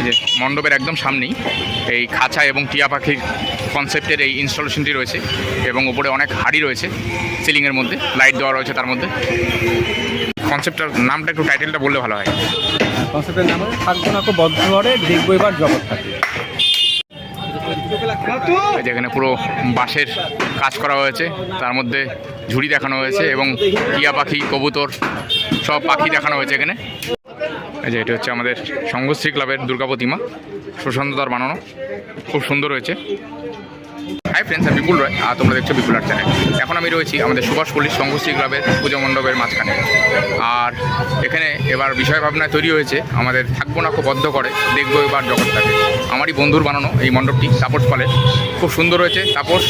এই যে মণ্ডপের একদম সামনেই এই খাঁচা এবং টিয়া পাখির কনসেপ্টের এই ইনস্টলেশনটি রয়েছে এবং উপরে অনেক হাড়ি রয়েছে সিলিংয়ের মধ্যে লাইট দেওয়া রয়েছে তার মধ্যে। কনসেপ্টটার নামটা একটু টাইটেলটা বললে ভালো হয়। কনসেপ্টের নাম থাকব না দেখব এবার জগৎ থাকে এই যে এখানে পুরো বাঁশের কাজ করা হয়েছে তার মধ্যে ঝুড়ি দেখানো হয়েছে এবং টিয়া পাখি কবুতর সব পাখি দেখানো হয়েছে এখানে। যে এটা হচ্ছে আমাদের সংঘশ্রী ক্লাবের দুর্গা প্রতিমা। সুশান্ত দার বানানো। খুব সুন্দর হয়েছে। হাই ফ্রেন্ডস আমি বিপুল রয় আর তোমরা দেখছ বিপুল আর্ট চ্যানেল এখন আমি রয়েছি আমাদের সুভাষ পল্লী সংঘশ্রী ক্লাবের পুজো মণ্ডপের মাঝখানে। আর এখানে এবার বিষয় ভাবনায় তৈরি হয়েছে। আমাদের থাকব না, খুব বদ্ধ করে। দেখব এবার জগৎটাকে। আমারই বন্ধুর বানানো এই মণ্ডপটি তাপস পালের খুব সুন্দর হয়েছে। তাপস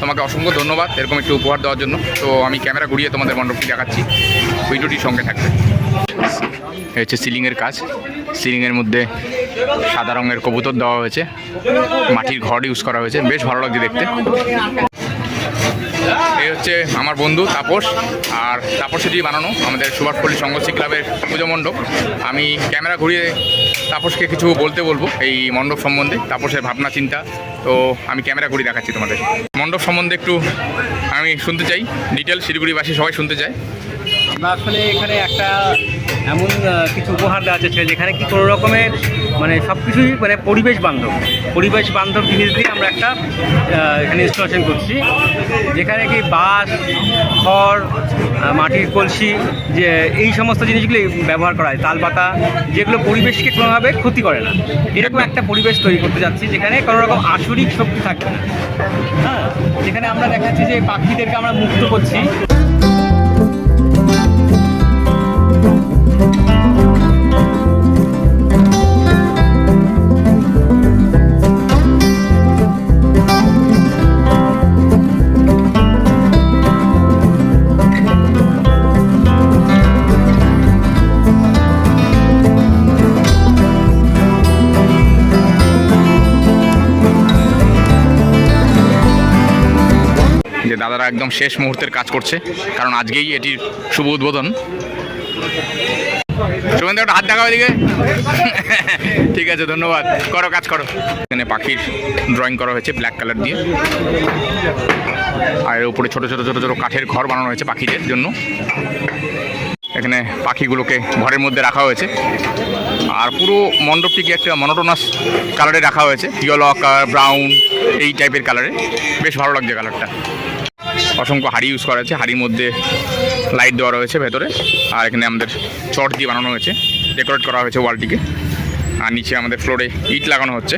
তোমাকে অসংখ্য ধন্যবাদ। এরকম একটু উপহার দেওয়ার জন্য। তো আমি ক্যামেরা ঘুরিয়ে তোমাদের মণ্ডপটি দেখাচ্ছি। ভিডিওটির সঙ্গে থাকবে। হচ্ছে সিলিংয়ের কাজ। সিলিংয়ের মধ্যে সাদা রঙের কবুতর দেওয়া হয়েছে। মাটির ঘর ইউজ করা হয়েছে। বেশ ভালো লাগছে দেখতে। এই হচ্ছে আমার বন্ধু তাপস আর তাপসেরই বানানো আমাদের সুভাষপল্লী সংঘর্ষী ক্লাবের পুজো মণ্ডপ। আমি ক্যামেরা ঘুরিয়ে তাপসকে কিছু বলতে বলব এই মণ্ডপ সম্বন্ধে। তাপসের ভাবনা, চিন্তা। তো আমি ক্যামেরা ঘুরিয়ে দেখাচ্ছি তোমাদের। মণ্ডপ সম্বন্ধে একটু আমি শুনতে চাই। ডিটেল শিলিগুড়িবাসী সবাই শুনতে চায়। আমরা আসলে এখানে একটা এমন কিছু উপহার দেওয়া যাচ্ছে যেখানে কি কোনো রকমের মানে সব কিছুই মানে পরিবেশ বান্ধব। পরিবেশ বান্ধব জিনিস দিয়ে আমরা একটা এখানে ইনস্টলেশন করছি। যেখানে কি বাঁশ, খড় মাটির কলসি, যে এই সমস্ত জিনিসগুলি ব্যবহার করা হয়। তালপাতা, যেগুলো পরিবেশকে কোনোভাবে ক্ষতি করে না। এরকম একটা পরিবেশ তৈরি করতে যাচ্ছি যেখানে কোনো রকম আসরিক শক্তি থাকবে না। হ্যাঁ যেখানে আমরা দেখাচ্ছি যে পাখিদেরকে আমরা মুক্ত করছি। দাদারা একদম শেষ মুহূর্তের কাজ করছে, কারণ আজকেই এটির শুভ উদ্বোধন। শুভেন্দু হাত দেখাও এদিকে। ঠিক আছে, ধন্যবাদ। করো, কাজ করো। এখানে পাখির ড্রয়িং করা হয়েছে ব্ল্যাক কালার দিয়ে। আর এর উপরে ছোট ছোট ছোট ছোট কাঠের ঘর বানানো হয়েছে পাখিদের জন্য। এখানে পাখিগুলোকে ঘরের মধ্যে রাখা হয়েছে। আর পুরো মণ্ডপটিকে একটা মনোটোনাস কালারে রাখা হয়েছে। ইয়েলো ব্রাউন এই টাইপের কালারে বেশ ভালো লাগছে কালারটা অসংখ্য হাড়ি ইউজ করা হয়েছে। হাড়ির মধ্যে লাইট দেওয়া রয়েছে ভেতরে। আর এখানে আমাদের চট দিয়ে বানানো হয়েছে। ডেকোরেট করা হয়েছে ওয়ালটিকে আর নিচে আমাদের ফ্লোরে ইট লাগানো হচ্ছে।